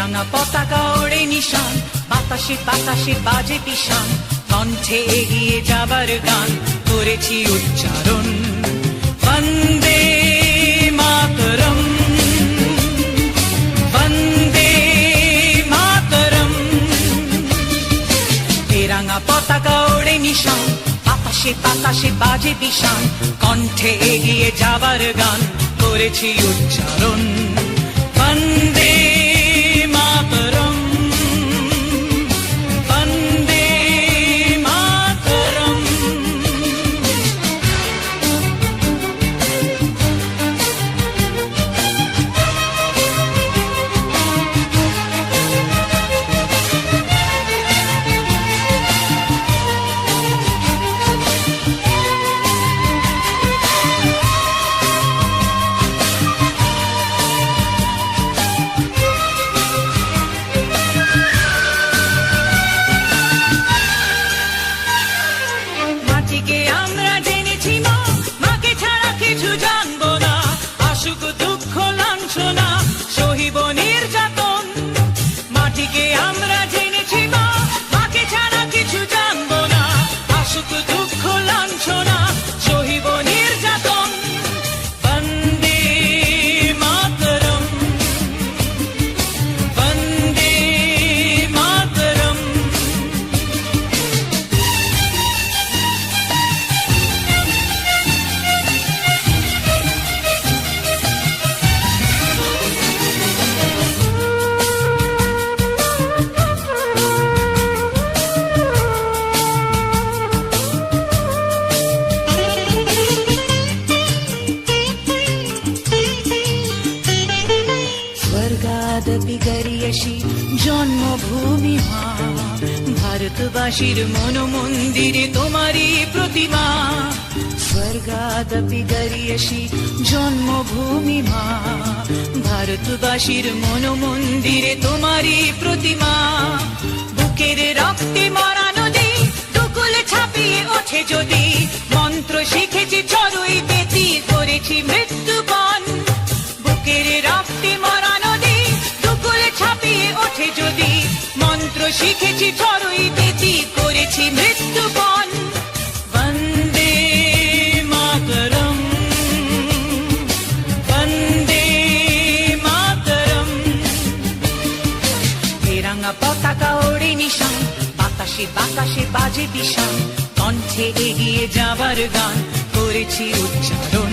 তেরাঙা পতাকা ওড়ে নিশান। বাতাসে বাতাসে বাজে পিশান কণ্ঠে এগিয়ে যাবার গান করেছি উচ্চারণ। বন্দে মাতরম। বন্দে মাতরম। তেরাঙা পতাকা ওড়ে নিশান। বাতাসে বাতাসে বাজে পিশান কণ্ঠে এগিয়ে যাবার গান করেছি উচ্চারণ। বন্দে স্বর্গাদপি গরিয়সী জন্মভূমি মা ভারতবাসীর মন মন্দিরে তোমারই প্রতিমা স্বর্গাদপি গরিয়সী জন্মভূমি মা ভারতবাসীর মন মন্দিরে তোমারই প্রতিমা বুকের রক্তে মরা নদী, দুকুল ছাপিয়ে ওঠে যদি। মন্ত্র শিখেছি, চড়ুই বেতি করেছি মৃত্যুপণ মন্ত্র শিখেছি চড়ুই বেতি করেছি মৃত্যুপণ। বন্দে মাতরম। বন্দে মাতরম। তেরাঙ্গা পতাকা ওড়ে নিশান, বাতাসে বাতাসে বাজে দিশান। কণ্ঠে এগিয়ে যাবার গান করেছি উচ্চারণ।